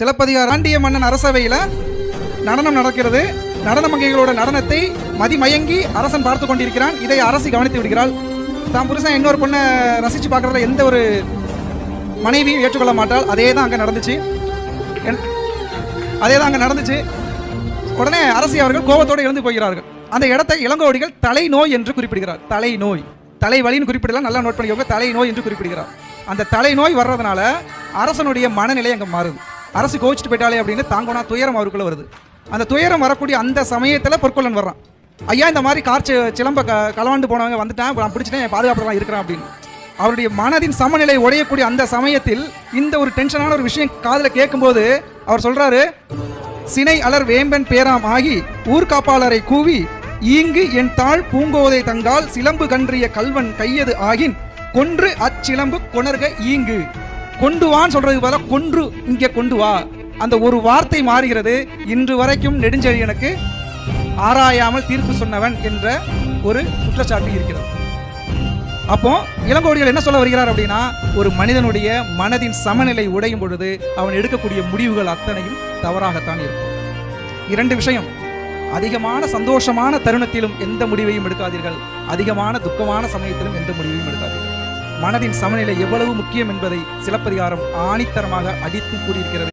சிலப்பதிகார பாண்டிய மன்னன் அரசவையில் நடனம் நடக்கிறது. நடன மங்கைகளோட நடனத்தை மதிமயங்கி அரசன் பார்த்து கொண்டிருக்கிறான். இதை அரசி கவனித்து விடுகிறாள். தான் புருஷன் இன்னொரு பொண்ணை ரசித்து பார்க்குறதுல எந்த ஒரு மனைவியும் ஏற்றுக்கொள்ள மாட்டாள். அதே தான் அங்கே நடந்துச்சு. என்- அதே தான் அங்கே நடந்துச்சு. உடனே அரசி அவர்கள் கோபத்தோடு எழுந்து போகிறார்கள். அந்த இடத்தை இளங்கோவடிகள் தலைநோய் என்று குறிப்பிடுகிறார். தலைநோய். தலைவலின்னு குறிப்பிடலாம். நல்லா நோட் பண்ணிக்கோங்க. தலைநோய் என்று குறிப்பிடுகிறார். அந்த தலைநோய் வர்றதுனால அரசனுடைய மனநிலை அங்கே மாறுது. அரசு கோவிச்சுட்டு போயிட்டாலே அப்படின்னு தாங்கோனா துயரம் அவருக்குள்ள வருது. அந்த துயரம் வரக்கூடிய அந்த சமயத்தில் பொற்கொள்ளன் வர்றான். ஐயா இந்த மாதிரி கார் சிலம்ப க கலவாண்டு போனவங்க வந்துட்டேன் நான் பிடிச்சிட்டேன் பாதுகாப்புலாம் இருக்கிறேன் அப்படின்னு. அவருடைய மனதின் சமநிலை உடையக்கூடிய அந்த சமயத்தில் இந்த ஒரு டென்ஷனான ஒரு விஷயம் காதில் கேட்கும்போது அவர் சொல்றாரு சினை அலர் வேம்பன் பேராம் ஆகி ஊர்காப்பாளரை கூவி ஈங்கு என் தாழ் பூங்கோதை தங்கால் சிலம்பு கன்றிய கல்வன் கையது ஆகின் கொன்று அச்சிலம்பு கொணர்க ஈங்கு. கொண்டு வான்னு சொல்றதுக்கு பதிலாக கொன்று இங்கே கொண்டு வா. அந்த ஒரு வார்த்தை மாறுகிறது. இன்று வரைக்கும் நெடுஞ்செழியனுக்கு ஆராயாமல் தீர்ப்பு சொன்னவன் என்ற ஒரு குற்றச்சாட்டு இருக்கிறது. அப்போ இளங்கோடிகள் என்ன சொல்ல வருகிறார் அப்படின்னா ஒரு மனிதனுடைய மனதின் சமநிலை உடையும் பொழுது அவன் எடுக்கக்கூடிய முடிவுகள் அத்தனையும் தவறாகத்தான் இருக்கும். இரண்டு விஷயம் அதிகமான சந்தோஷமான தருணத்திலும் எந்த முடிவையும் எடுக்காதீர்கள். அதிகமான துக்கமான சமயத்திலும் எந்த முடிவையும் எடுக்காதீர்கள். மனதின் சமநிலை எவ்வளவு முக்கியம் என்பதை சிலப்பதிகாரம் ஆணித்தரமாக அடித்து கூறியிருக்கிறது.